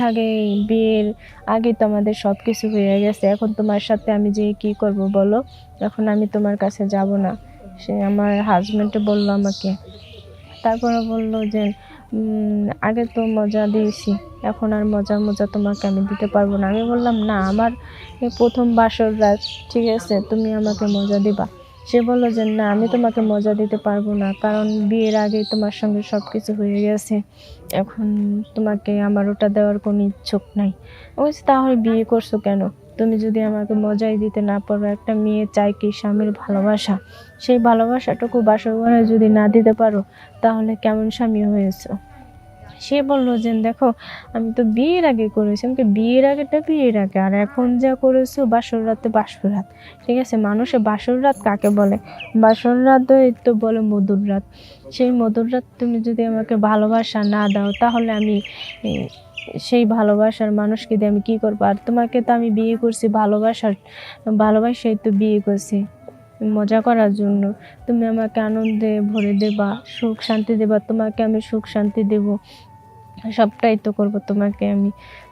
আগে বিয়ের আগে তো আমাদের সব কিছু হয়ে গেছে। এখন তোমার সাথে আমি যে কি করব বলো? এখন আমি তোমার কাছে যাব না। সে আমার হাজবেন্ডে বলল আমাকে। তারপরে বলল যে আগে তো মজা দিয়েছি। এখন আর মজা মজা তোমাকে আমি দিতে পারব না। আমি বললাম, না, আমার প্রথম বাসর রাত, ঠিক আছে? তুমি আমাকে মজা দিবা। সে বলল যে, না, আমি তোমাকে মজা দিতে পারব না, কারণ বিয়ের আগে তোমার সঙ্গে সব কিছু হয়ে গেছে। এখন তোমাকে আমার ওটা দেওয়ার কোনো ইচ্ছুক নাই। বলছি, তাহলে বিয়ে করছ কেন? তুমি যদি আমাকে মজাই দিতে না পারো, একটা মেয়ে চাই কি স্বামীর ভালোবাসা? সেই ভালোবাসাটুকু বাসর ঘরে যদি না দিতে পারো, তাহলে কেমন স্বামী হয়েছো? সে বলল যে, দেখো, আমি তো বিয়ের আগে করেছি, আমাকে বিয়ের আগেটা বিয়ের আগে, আর এখন যা করেছ বাসর রাতে বাসর রাত। ঠিক আছে, মানুষে বাসর রাত কাকে বলে? বাসর রাত তো বলে মধুর রাত। সেই মধুর রাত তুমি যদি আমাকে ভালোবাসা না দাও, তাহলে আমি সেই ভালোবাসার মানুষকে দিয়ে আমি কী করব? আর তোমাকে তো আমি বিয়ে করছি ভালোবাসার ভালোবাসাই তো বিয়ে করছি মজা করার জন্য। তুমি আমাকে আনন্দে ভরে দেবা, সুখ শান্তি দেবা, তোমাকে আমি সুখ শান্তি দেব। সবটাই তো করব তোমাকে আমি।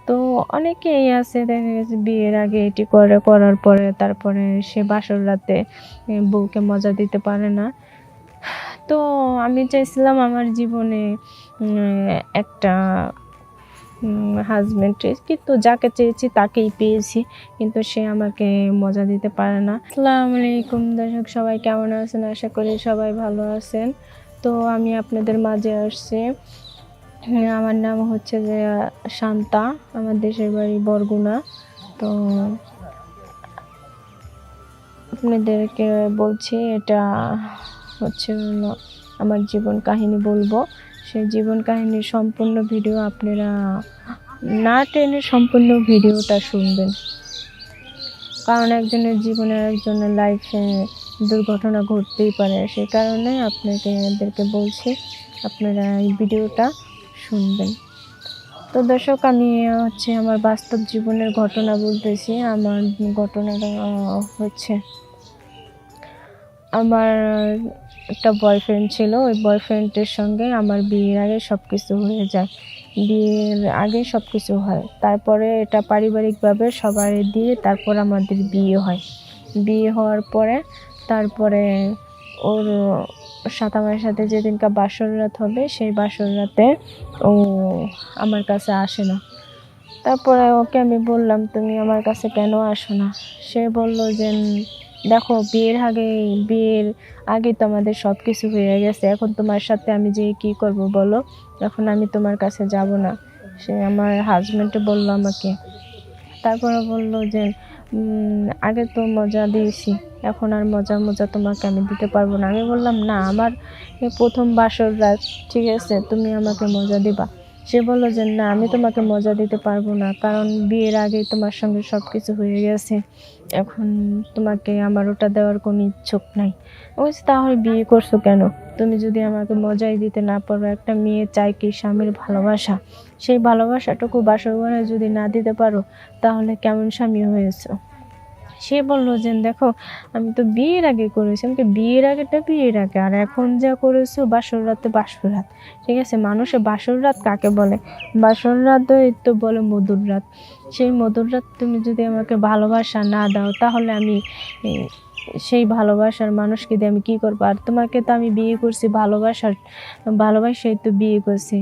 তো অনেকেই আছে, দেখা গেছে বিয়ের আগে এটি করে, করার পরে তারপরে সে বাসর রাতে বউকে মজা দিতে পারে না। তো আমি চাইছিলাম আমার জীবনে একটা হাজব্যান্ড কিন্তু যাকে চেয়েছি তাকেই পেয়েছি, কিন্তু সে আমাকে মজা দিতে পারে না। আসসালামু আলাইকুম দর্শক, সবাই কেমন আছেন? আশা করি সবাই ভালো আছেন। তো আমি আপনাদের মাঝে আসছি। আমার নাম হচ্ছে যে শান্তা। আমার দেশের বাড়ি বরগুনা। তো আপনাদেরকে বলছি, এটা হচ্ছে আমার জীবন কাহিনী বলব। সেই জীবন কাহিনীর সম্পূর্ণ ভিডিও আপনারা না টেনে সম্পূর্ণ ভিডিওটা শুনবেন। কারণ একজনের জীবনে একজনের লাইফে দুর্ঘটনা ঘটতেই পারে। সেই কারণে আপনাকে, এদেরকে বলছি, আপনারা এই ভিডিওটা শুনবেন। তো দর্শক, আমি হচ্ছে আমার বাস্তব জীবনের ঘটনা বলতেছি। আমার ঘটনাটা হচ্ছে আমার একটা বয়ফ্রেন্ড ছিল। ওই বয়ফ্রেন্ডের সঙ্গে আমার বিয়ের আগে সব কিছু হয়ে যায়। বিয়ের আগে সব কিছু হয়। তারপরে এটা পারিবারিকভাবে সবাই দিয়ে তারপর আমাদের বিয়ে হয়। বিয়ে হওয়ার পরে, তারপরে ওর সাথে আমার সাথে যেদিনকা বাসর রাত হবে, সেই বাসর রাতে ও আমার কাছে আসে না। তারপরে ওকে আমি বললাম, তুমি আমার কাছে কেন আসো না? সে বলল যে, দেখো, বিয়ের আগে বিয়ের আগে তো আমাদের সব কিছু হয়ে গেছে। এখন তোমার সাথে আমি যে কি করব বলো? এখন আমি তোমার কাছে যাব না। সে আমার হাজব্যান্ডে বলল আমাকে। তারপরে বলল যে আগে তো মজা দিয়েছি। এখন আর মজা মজা তোমাকে আমি দিতে পারব না। আমি বললাম, না, আমার প্রথম বাসর রাত, ঠিক আছে? তুমি আমাকে মজা দিবা। সে বলল যে, না, আমি তোমাকে মজা দিতে পারব না, কারণ বিয়ের আগে তোমার সঙ্গে সব কিছু হয়ে গেছে। এখন তোমাকে আমার ওটা দেওয়ার কোনো ইচ্ছুক নাই। বলছি, তাহলে বিয়ে করছ কেন? তুমি যদি আমাকে মজাই দিতে না পারো, একটা মেয়ে চাই কি স্বামীর ভালোবাসা? সেই ভালোবাসাটুকু বাসর যদি না দিতে পারো, তাহলে কেমন স্বামী হয়েছো? সে বলল যে, দেখো, আমি তো বিয়ের আগে করেছি, আমাকে বিয়ের আগেটা বিয়ের আগে, আর এখন যা করেছ বাসর রাতে বাসর রাত। ঠিক আছে, মানুষে বাসর রাত কাকে বলে? বাসর রাত তো বলে মধুর রাত। সেই মধুর রাত তুমি যদি আমাকে ভালোবাসা না দাও, তাহলে আমি সেই ভালোবাসার মানুষকে দিয়ে আমি কী করব? আর তোমাকে তো আমি বিয়ে করছি ভালোবাসার ভালোবাসাই তো বিয়ে করছি,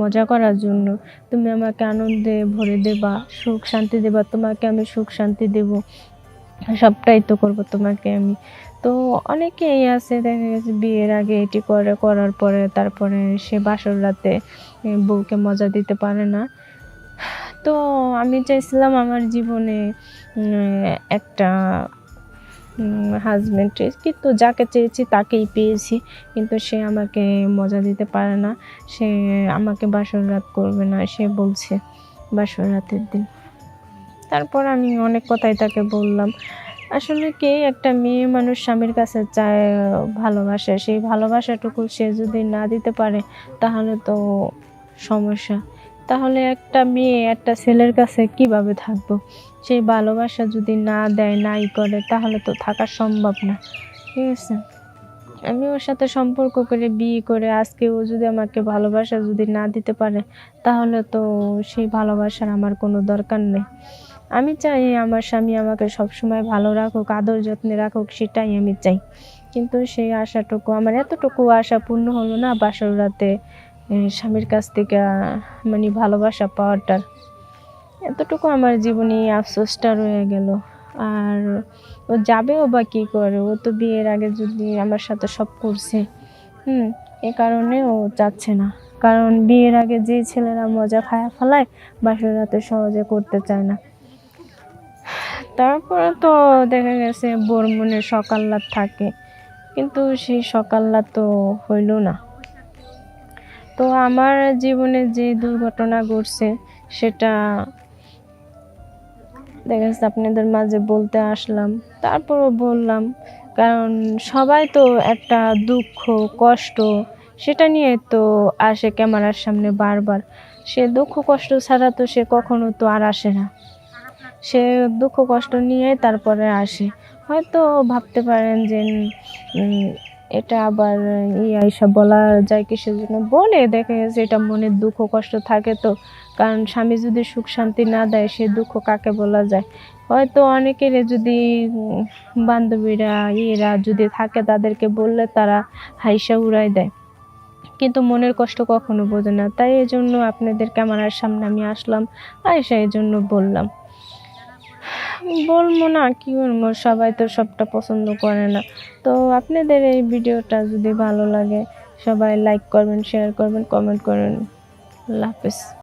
মজা করার জন্য। তুমি আমাকে আনন্দে ভরে দেবা, সুখ শান্তি দেবা, তোমাকে আমি সুখ শান্তি দেব। সবটাই তো করব তোমাকে আমি। তো অনেকেই আছে, দেখা গেছে বিয়ের আগে এটি করে, করার পরে তারপরে সে বাসর রাতে বউকে মজা দিতে পারে না। তো আমি চাইছিলাম আমার জীবনে একটা হাজব্যান্ড কিন্তু যাকে চেয়েছি তাকেই পেয়েছি, কিন্তু সে আমাকে মজা দিতে পারে না। সে আমাকে বাসর রাত করবে না, সে বলছে বাসর রাতের দিন। তারপর আমি অনেক কথাই তাকে বললাম। আসলে কি একটা মেয়ে মানুষ স্বামীর কাছে চায়, ভালোবাসা, সেই ভালোবাসাটুকু সে যদি না দিতে পারে, তাহলে তো সমস্যা। তাহলে একটা মেয়ে একটা ছেলের কাছে কীভাবে থাকব? সেই ভালোবাসা যদি না দেয়, নাই করে, তাহলে তো থাকা সম্ভব না। ঠিক আছে? আমি ওর সাথে সম্পর্ক করে, বিয়ে করে, আজকে ও যদি আমাকে ভালোবাসা যদি না দিতে পারে, তাহলে তো সেই ভালোবাসার আমার কোনো দরকার নেই। আমি চাই আমার স্বামী আমাকে সবসময় ভালো রাখুক, আদর যত্নে রাখুক, সেটাই আমি চাই। কিন্তু সেই আশাটুকু, আমার এতটুকু আশা পূর্ণ হলো না বাসর রাতে স্বামীর কাছ থেকে মানে ভালোবাসা পাওয়াটার। এতটুকু আমার জীবনে আফসোসটা রয়ে গেল। আর ও যাবেও বা কী করে? ও তো বিয়ের আগে যদি আমার সাথে সব করছে, হুম, এ কারণে ও যাচ্ছে না। কারণ বিয়ের আগে যে ছেলেরা মজা খায়া ফেলায়, বাসর রাতে সহজে করতে চায় না। তারপরে তো দেখা গেছে বোর মনে সকাল্লাদ থাকে, কিন্তু সেই সকাল্লাদ তো হইল না। তো আমার জীবনে যে দুর্ঘটনা ঘটছে, সেটা দেখা যাচ্ছে আপনাদের মাঝে বলতে আসলাম, তারপরও বললাম, কারণ সবাই তো একটা দুঃখ, কষ্ট, সেটা নিয়ে তো আসে ক্যামেরার সামনে বারবার। সে দুঃখ, কষ্ট ছাড়া তো সে কখনো তো আর আসে না। সে দুঃখ কষ্ট নিয়ে তারপরে আসে। হয়তো ভাবতে পারেন যে এটা আবার আইসা বলা যায় কিসের জন্য বলে দেখা গেছে এটা মনের দুঃখ কষ্ট থাকে তো। কারণ স্বামী যদি সুখ শান্তি না দেয়, সে দুঃখ কাকে বলা যায়? হয়তো অনেকের যদি বান্ধবীরা, ইয়েরা যদি থাকে তাদেরকে বললে তারা হাইসা উড়াই দেয়। কিন্তু মনের কষ্ট কখনো বোঝে না। তাই এই জন্য আপনাদের ক্যামেরার সামনে আমি আসলাম। আয়সা এই জন্য বললাম। বলব না, কি বলব? সবাই তো সবটা পছন্দ করে না। তো আপনাদের এই ভিডিওটা যদি ভালো লাগে, সবাই লাইক করবেন শেয়ার করবেন কমেন্ট করবেন হাফেজ।